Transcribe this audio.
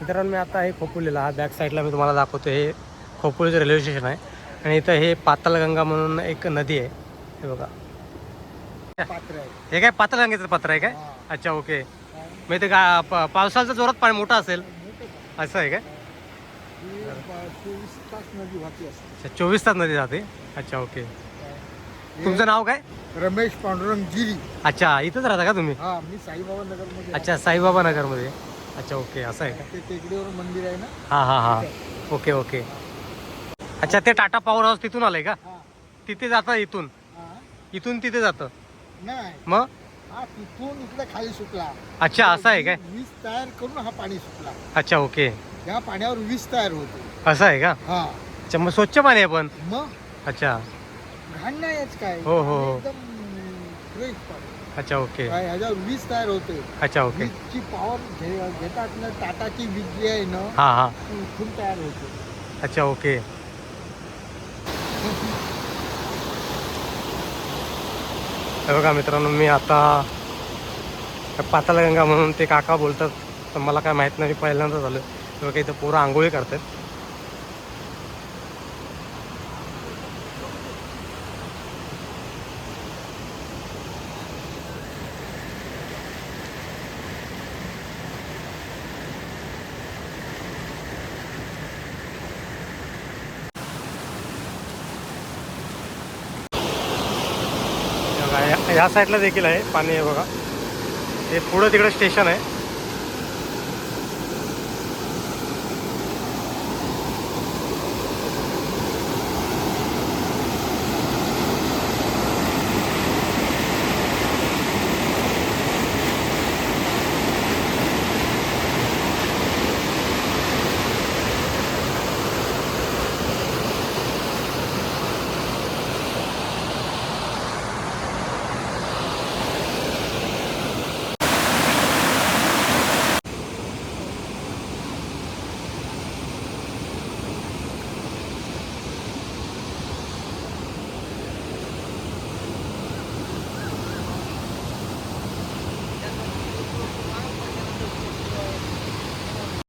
मित्रांनो मी आता आहे खोपोलीला हा बॅक साईडला मी तुम्हाला दाखवतो. हे खोपोलीचं रेल्वे स्टेशन आहे. आणि इथं हे पातालगंगा म्हणून एक नदी आहे. हे बघा. हे काय पातालगंगेचं पत्र आहे काय? हा. अच्छा ओके मग इथे गा प- पावसाळ्याच्या जोरात पाणी मोठं असेल. असं आहे काय? ही चोवीस तास नदी वाहती असते अच्छा चोवीस तास नदी जाते? अच्छा ओके तुमचं नाव काय? रमेश पांडुरंग गिरी. अच्छा इथंच राहता का तुम्ही? हा मी साईबाबा नगरमध्ये अच्छा साईबाबा नगरमध्ये. अच्छा ओके असं आहे का? ते टेकडीवर मंदिर आहे ना? हां हां हां. ओके ओके अच्छा ते टाटा पॉवर हाऊस तिथून आलंय का? हा. तिथे जातं इथून? हा. इथून तिथे जातं? नाही. मग? हा तिथून इकडे खाली सुटला. अच्छा असं आहे काय? वीज तयार करून हा पाणी सुटला. अच्छा ओके या पाण्यावर वीज तयार होते. असं आहे का? हा. अच्छा मग स्वच्छ पाणी आहे पण? मग? अच्छा. घाण नाही काय? हो, हो, हो. एकदम फ्रेश पाणी. अच्छा ओके ह्याच्यावर वीज तयार होते. अच्छा ओके वीजची पॉवर घेतात ना टाटाची वीज जी आहे ना हां हां. ती इथून तयार होते. अच्छा ओके हे बघा मित्रांनो मी आता पातालगंगा म्हणून ते काका बोलतात तर मला काय माहीत नाही मी पहिल्यांदा झालं हे बघा इथं पोरं आंघोळी करतात ह्या या- साईडला देखील आहे पाणी आहे बघा. हे पुढं तिकडं स्टेशन आहे.